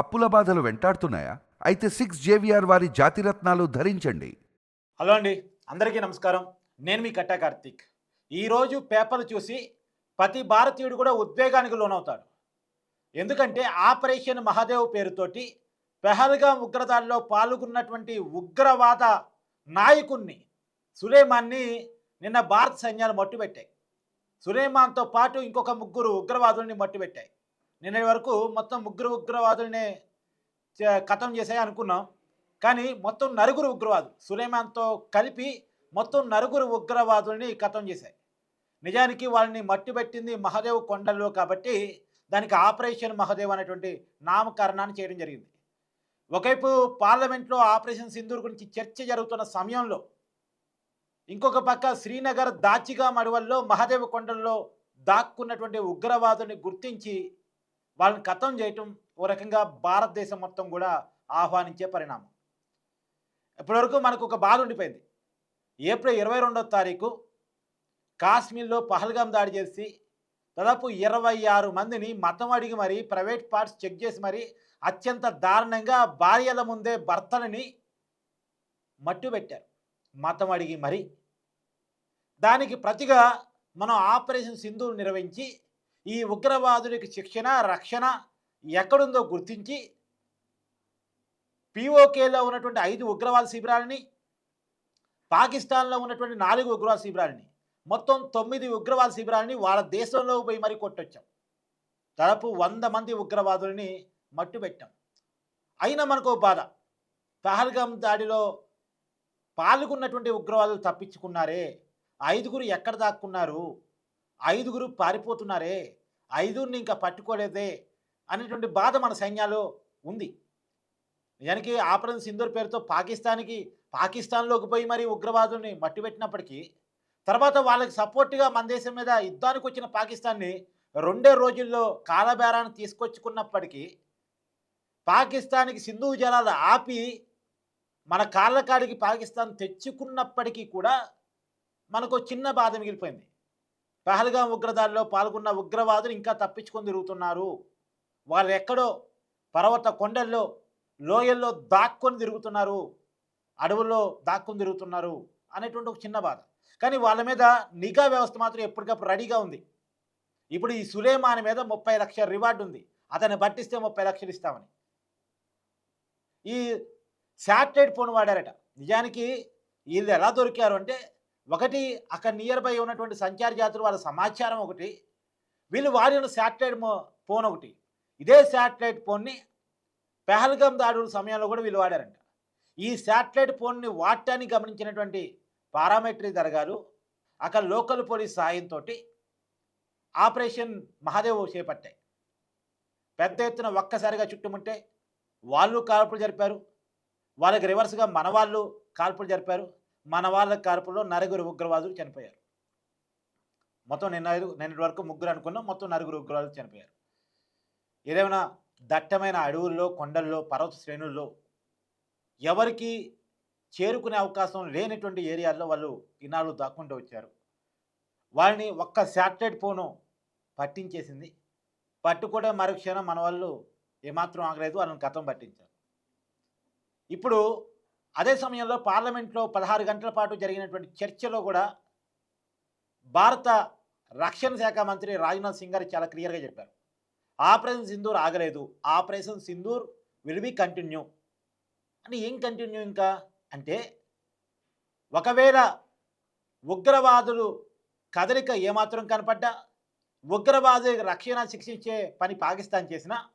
అప్పుల బాధలు వెంటాడుతున్నాయా? అయితే సిక్స్ జేవిఆర్ వారి జాతిరత్నాలు ధరించండి. హలో అండి. అందరికీ నమస్కారం. నేను మీ కట్టా కార్తీక్. ఈరోజు పేపర్ చూసి ప్రతి భారతీయుడు కూడా ఉద్వేగానికి లోనవుతాడు. ఎందుకంటే ఆపరేషన్ మహాదేవ్ పేరుతోటి పెహల్గా ఉగ్రదాడిలో పాల్గొన్నటువంటి ఉగ్రవాద నాయకుణ్ణి సులేమాన్ని నిన్న భారత సైన్యాలు మట్టుబెట్టాయి. సులేమాన్తో పాటు ఇంకొక ముగ్గురు ఉగ్రవాదుల్ని మట్టుబెట్టాయి. నిన్నటి వరకు మొత్తం ముగ్గురు ఉగ్రవాదుల్ని చ- ఖతం చేసాయి అనుకున్నాం. కానీ మొత్తం నలుగురు ఉగ్రవాదులు సులేమాన్తో కలిపి మొత్తం నలుగురు ఉగ్రవాదుల్ని ఖతం చేశాయి. నిజానికి వాళ్ళని మట్టిపెట్టింది మహదేవ్ కొండల్లో కాబట్టి దానికి ఆపరేషన్ మహదేవ్ అనేటువంటి నామకరణాన్ని చేయడం జరిగింది. ఒకవైపు పార్లమెంట్లో ఆపరేషన్ సింధూర్ గురించి చర్చ జరుగుతున్న సమయంలో ఇంకొక పక్క శ్రీనగర్ దాచిగా మడవల్లో మహదేవ్ కొండల్లో దాక్కున్నటువంటి ఉగ్రవాదుల్ని గుర్తించి వాళ్ళని ఖతం చేయటం ఓ రకంగా భారతదేశం మొత్తం కూడా ఆహ్వానించే పరిణామం. ఇప్పటివరకు మనకు ఒక బాధ ఉండిపోయింది. ఏప్రిల్ ఇరవై రెండవ తారీఖు కాశ్మీర్లో పహల్గాం దాడి చేసి దాదాపు ఇరవై ఆరు మందిని మతం అడిగి మరి ప్రైవేట్ పార్ట్స్ చెక్ చేసి మరి అత్యంత దారుణంగా భార్యల ముందే భర్తలని మట్టు పెట్టారు. మతం అడిగి మరి. దానికి ప్రతిగా మనం ఆపరేషన్ సింధు నిర్వహించి ఈ ఉగ్రవాదుడికి శిక్షణ రక్షణ ఎక్కడుందో గుర్తించి పిఓకేలో ఉన్నటువంటి ఐదు ఉగ్రవాద శిబిరాలని పాకిస్తాన్లో ఉన్నటువంటి నాలుగు ఉగ్రవాద శిబిరాలని మొత్తం తొమ్మిది ఉగ్రవాద శిబిరాలని వాళ్ళ దేశంలో పోయి మరీ కొట్టొచ్చాం. దాదాపు వంద మంది ఉగ్రవాదుల్ని మట్టుబెట్టాం అయినా మనకు బాధ. పహల్గం దాడిలో పాల్గొన్నటువంటి ఉగ్రవాదులు తప్పించుకున్నారే. ఐదుగురు ఎక్కడ దాక్కున్నారు? ఐదుగురు పారిపోతున్నారే ఐదుగురిని ఇంకా పట్టుకోలేదే అనేటువంటి బాధ మన సైన్యాలో ఉంది. నిజానికి ఆపరేషన్ సింధూర్ పేరుతో పాకిస్తాన్కి పాకిస్తాన్లోకి పోయి మరి ఉగ్రవాదుల్ని మట్టిపెట్టినప్పటికీ తర్వాత వాళ్ళకి సపోర్ట్గా మన దేశం మీద యుద్ధానికి వచ్చిన పాకిస్తాన్ని రెండే రోజుల్లో కాలబేరాన్ని తీసుకొచ్చుకున్నప్పటికీ పాకిస్తాన్కి సింధు జలాలు ఆపి మన కాళ్ళ కాడికి పాకిస్తాన్ తెచ్చుకున్నప్పటికీ కూడా మనకు చిన్న బాధ మిగిలిపోయింది. పహల్గాం ఉగ్రదాడిలో పాల్గొన్న ఉగ్రవాదులు ఇంకా తప్పించుకొని తిరుగుతున్నారు. వాళ్ళు ఎక్కడో పర్వత కొండల్లో లోయల్లో దాక్కొని తిరుగుతున్నారు. అడవుల్లో దాక్కుని తిరుగుతున్నారు అనేటువంటి ఒక చిన్న బాధ. కానీ వాళ్ళ మీద నిఘా వ్యవస్థ మాత్రం ఎప్పటికప్పుడు రెడీగా ఉంది. ఇప్పుడు ఈ సులేమాని మీద ముప్పై లక్షల రివార్డు ఉంది. అతన్ని పట్టిస్తే ముప్పై లక్షలు ఇస్తామని. ఈ శాటిలైట్ ఫోన్ వాడారట. నిజానికి వీళ్ళు ఎలా దొరికారు అంటే ఒకటి అక్కడ నియర్ బై ఉన్నటువంటి సంచార జాతులు వాళ్ళ సమాచారం ఒకటి. వీళ్ళు వాడిన శాటిలైట్ ఫోన్ ఒకటి. ఇదే శాటిలైట్ ఫోన్ని పెహల్గం దాడుల సమయంలో కూడా వీళ్ళు వాడారంట. ఈ శాటిలైట్ ఫోన్ని వాడటాన్ని గమనించినటువంటి పారామెట్రీ దర్గాలు అక్కడ లోకల్ పోలీస్ సాయంతో ఆపరేషన్ మహాదేవ్ చేపట్టాయి. పెద్ద ఎత్తున ఒక్కసారిగా చుట్టుముట్టే వాళ్ళు కాల్పులు జరిపారు. వాళ్ళకి రివర్స్గా మన వాళ్ళు కాల్పులు జరిపారు. మన వాళ్ళ కాల్పుల్లో నలుగురు ఉగ్రవాదులు చనిపోయారు. మొత్తం నిన్న నిన్నటి వరకు ముగ్గురు అనుకున్నాం మొత్తం నలుగురు ఉగ్రవాదులు చనిపోయారు. ఏదేమైనా దట్టమైన అడవుల్లో కొండల్లో పర్వత శ్రేణుల్లో ఎవరికి చేరుకునే అవకాశం లేనటువంటి ఏరియాల్లో వాళ్ళు ఇన్నాళ్ళు దాక్కుంటూ వచ్చారు. వాళ్ళని ఒక్క శాటిలైట్ ఫోను పట్టించేసింది. పట్టుకోవడం మరుక్షణం మన వాళ్ళు ఏమాత్రం ఆగలేదు వాళ్ళని గతం పట్టించారు. ఇప్పుడు అదే సమయంలో పార్లమెంట్లో పదహారు గంటల పాటు జరిగినటువంటి చర్చలో కూడా భారత రక్షణ శాఖ మంత్రి రాజ్నాథ్ సింగ్ గారు చాలా క్లియర్గా చెప్పారు. ఆపరేషన్ సింధూర్ ఆగలేదు. Operation Sindoor will be continue. అని ఏం కంటిన్యూ ఇంకా? అంటే ఒకవేళ ఉగ్రవాదులు కదలిక ఏమాత్రం కనపడ్డా ఉగ్రవాదు రక్షణ శిక్షించే పని పాకిస్తాన్ చేసినా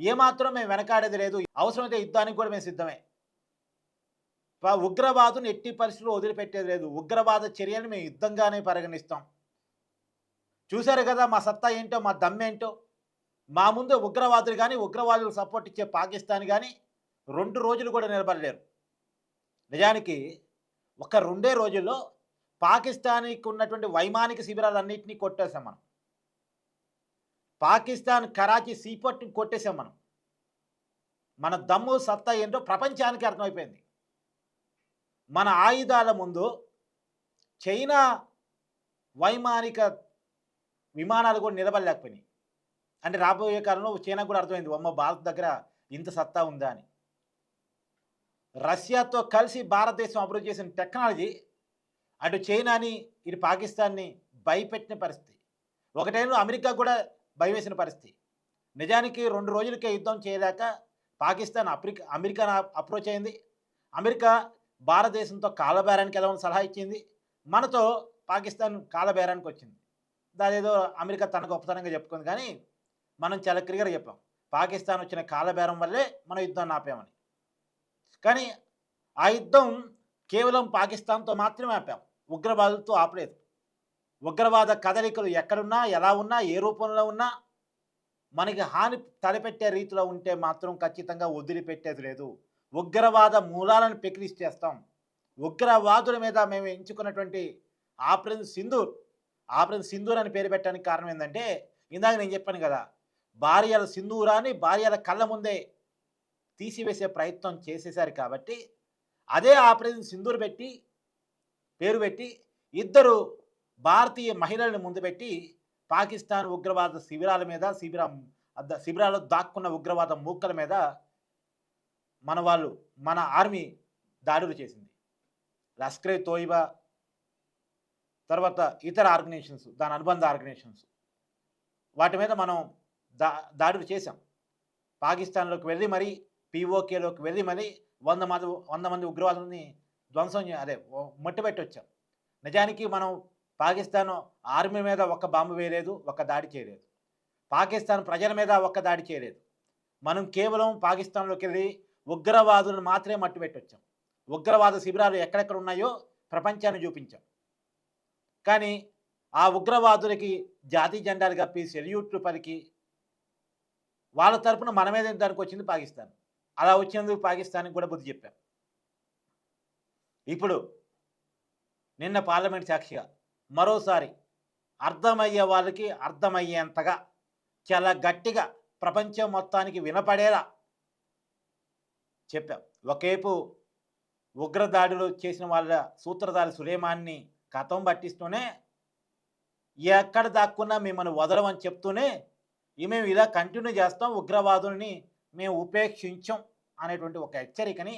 ఏమాత్రం మేము వెనకాడేది లేదు. అవసరమైతే యుద్ధానికి కూడా మేము సిద్ధమే. ఉగ్రవాదుని ఎట్టి పరిస్థితుల్లో వదిలిపెట్టేది లేదు. ఉగ్రవాద చర్యను మేము యుద్ధంగానే పరిగణిస్తాం. చూశారు కదా మా సత్తా ఏంటో మా దమ్మేంటో మా ముందు ఉగ్రవాదులు కానీ ఉగ్రవాదులు సపోర్ట్ ఇచ్చే పాకిస్తాన్ కానీ రెండు రోజులు కూడా నిలబడలేరు. నిజానికి ఒక రెండే రోజుల్లో పాకిస్తాన్కి ఉన్నటువంటి వైమానిక శిబిరాలన్నింటినీ కొట్టేసాం మనం. పాకిస్తాన్ కరాచీ సీపోర్ట్ని కొట్టేసాం మనం. మన దమ్ము సత్తా ఏంటో ప్రపంచానికి అర్థమైపోయింది. మన ఆయుధాల ముందు చైనా వైమానిక విమానాలు కూడా నిలబడలేకపోయినాయి. అంటే రాబోయే కాలంలో చైనా కూడా అర్థమైంది అమ్మ భారత్ దగ్గర ఇంత సత్తా ఉందా అని. రష్యాతో కలిసి భారతదేశం అభివృద్ధి చేసిన టెక్నాలజీ అటు చైనాని ఇటు పాకిస్తాన్ని భయపెట్టిన పరిస్థితి. ఒకటేమో అమెరికా కూడా భయవేసిన పరిస్థితి. నిజానికి రెండు రోజులకే యుద్ధం చేయలేక పాకిస్తాన్ అమెరికా అమెరికా అప్రోచ్ అయింది. అమెరికా భారతదేశంతో కాలబేరానికి వెళ్ళమని సలహా ఇచ్చింది? మనతో పాకిస్తాన్ కాలబేరానికి వచ్చింది. దాదేదో అమెరికా తన గొప్పతనంగా చెప్పుకుంది. కానీ మనం చాలా క్లియర్గా చెప్పాం. పాకిస్తాన్ వచ్చిన కాలబేరం వల్లే మనం యుద్ధాన్ని ఆపామని. కానీ ఆ యుద్ధం కేవలం పాకిస్తాన్తో మాత్రమే ఆపాం. ఉగ్రవాదులతో ఆపలేదు. ఉగ్రవాద కదలికలు ఎక్కడున్నా ఎలా ఉన్నా ఏ రూపంలో ఉన్నా మనకి హాని తలపెట్టే రీతిలో ఉంటే మాత్రం ఖచ్చితంగా వదిలిపెట్టేది లేదు. ఉగ్రవాద మూలాలను పెకిలిస్తేస్తాం ఉగ్రవాదుల మీద మేము ఎంచుకున్నటువంటి ఆపరేషన్ సింధూర్. ఆపరేషన్ సింధూర్ అని పేరు పెట్టడానికి కారణం ఏంటంటే ఇందాక నేను చెప్పాను కదా భార్యల సింధూరాన్ని భార్యల కళ్ళ ముందే తీసివేసే ప్రయత్నం చేసేశారు కాబట్టి అదే ఆపరేషన్ సింధూర్ పెట్టి పేరు పెట్టి ఇద్దరు భారతీయ మహిళలను ముందు పెట్టి పాకిస్తాన్ ఉగ్రవాద శిబిరాల మీద శిబిరం శిబిరాల్లో దాక్కున్న ఉగ్రవాద మూకల మీద మన వాళ్ళు మన ఆర్మీ దాడులు చేసింది. లష్కరే తోయిబా తర్వాత ఇతర ఆర్గనైజేషన్స్ దాని అనుబంధ ఆర్గనైజేషన్స్ వాటి మీద మనం దా దాడులు చేశాం. పాకిస్తాన్లోకి వెళ్ళి మరీ పీఓకేలోకి వెళ్ళి మరీ వంద మంది వంద మంది ఉగ్రవాదుల్ని ధ్వంసం అదే ఓ- వచ్చాం నిజానికి మనం పాకిస్తాన్ ఆర్మీ మీద ఒక్క బాంబు వేయలేదు ఒక్క దాడి చేయలేదు. పాకిస్తాన్ ప్రజల మీద ఒక్క దాడి చేయలేదు. మనం కేవలం పాకిస్తాన్లోకి వెళ్ళి ఉగ్రవాదులను మాత్రమే మట్టుబెట్టొచ్చాం. ఉగ్రవాద శిబిరాలు ఎక్కడెక్కడ ఉన్నాయో ప్రపంచాన్ని చూపించాం. కానీ ఆ ఉగ్రవాదులకి జాతీయ జెండాలు కప్పి సెల్యూట్లు పలికి వాళ్ళ తరపున మన మీద దానికి వచ్చింది పాకిస్తాన్. అలా వచ్చినందుకు పాకిస్తాన్కి కూడా బుద్ధి చెప్పాం. ఇప్పుడు నిన్న పార్లమెంట్ సాక్షిగా మరోసారి అర్థమయ్యే వాళ్ళకి అర్థమయ్యేంతగా చాలా గట్టిగా ప్రపంచం మొత్తానికి వినపడేలా చెప్పాం. ఒకేపు ఉగ్రదాడులు చేసిన వాళ్ళ సూత్రధారి సులేమాన్ని కథం పట్టిస్తూనే ఎక్కడ దాక్కున్నా మిమ్మల్ని వదలమని చెప్తూనే మేము ఇలా కంటిన్యూ చేస్తాం ఉగ్రవాదుల్ని మేము ఉపేక్షించం అనేటువంటి ఒక హెచ్చరికని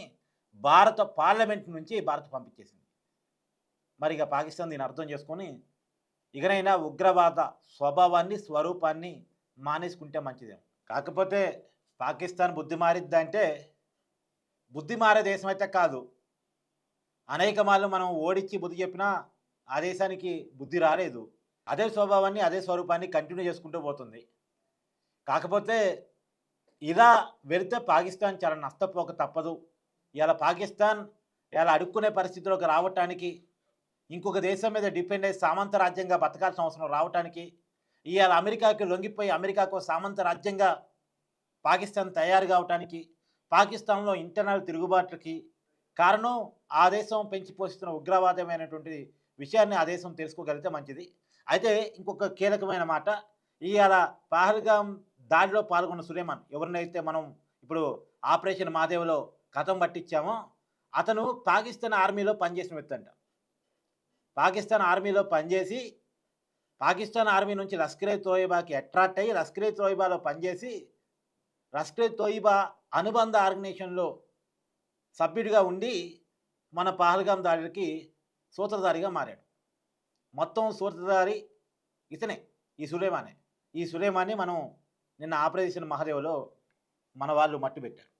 భారత పార్లమెంట్ నుంచి భారత్ పంపించేసింది. మరి ఇక పాకిస్తాన్ దీన్ని అర్థం చేసుకొని ఇకనైనా ఉగ్రవాద స్వభావాన్ని స్వరూపాన్ని మానేసుకుంటే మంచిదేమో కాకపోతే పాకిస్తాన్ బుద్ధి మారిద్దంటే బుద్ధి మారే దేశం అయితే కాదు. అనేక మార్లు మనం ఓడించి బుద్ధి చెప్పినా ఆ దేశానికి బుద్ధి రాలేదు. అదే స్వభావాన్ని అదే స్వరూపాన్ని కంటిన్యూ చేసుకుంటూ పోతుంది. కాకపోతే ఇలా వెళితే పాకిస్తాన్ చాలా నష్టపోక తప్పదు. ఇలా పాకిస్తాన్ ఇలా అడుక్కునే పరిస్థితిలోకి రావటానికి ఇంకొక దేశం మీద డిపెండ్ అయ్యి సామంత రాజ్యంగా బతకాల్సిన అవసరం రావటానికి ఇవాళ అమెరికాకి లొంగిపోయి అమెరికాకు సామంత రాజ్యంగా పాకిస్తాన్ తయారు కావటానికి పాకిస్తాన్లో ఇంటర్నల్ తిరుగుబాట్లకి కారణం ఆ దేశం పెంచి పోషిస్తున్న ఉగ్రవాదమైనటువంటి విషయాన్ని ఆ దేశం తెలుసుకోగలిగితే మంచిది. అయితే ఇంకొక కీలకమైన మాట ఇవాళ పహల్గాం దాడిలో పాల్గొన్న సులేమాన్ ఎవరినైతే మనం ఇప్పుడు ఆపరేషన్ మాదేవ్లో కథం పట్టించామో అతను పాకిస్తాన్ ఆర్మీలో పనిచేసిన వ్యక్తి అంట. పాకిస్తాన్ ఆర్మీలో పనిచేసి పాకిస్తాన్ ఆర్మీ నుంచి లస్కరే తోయబాకి అట్రాక్ట్ అయ్యి లస్కరే తోయబాలో పనిచేసి రస్టే తోయిబా అనుబంధ ఆర్గనైజేషన్లో సభ్యుడిగా ఉండి మన పహల్గాం దాడికి సూత్రధారిగా మారాడు. మొత్తం సూత్రధారి ఇతనే ఈ సులేమానే. ఈ సులేమాన్ని మనం నిన్న ఆపరేషన్ మహాదేవ్లో మన వాళ్ళు మట్టి పెట్టారు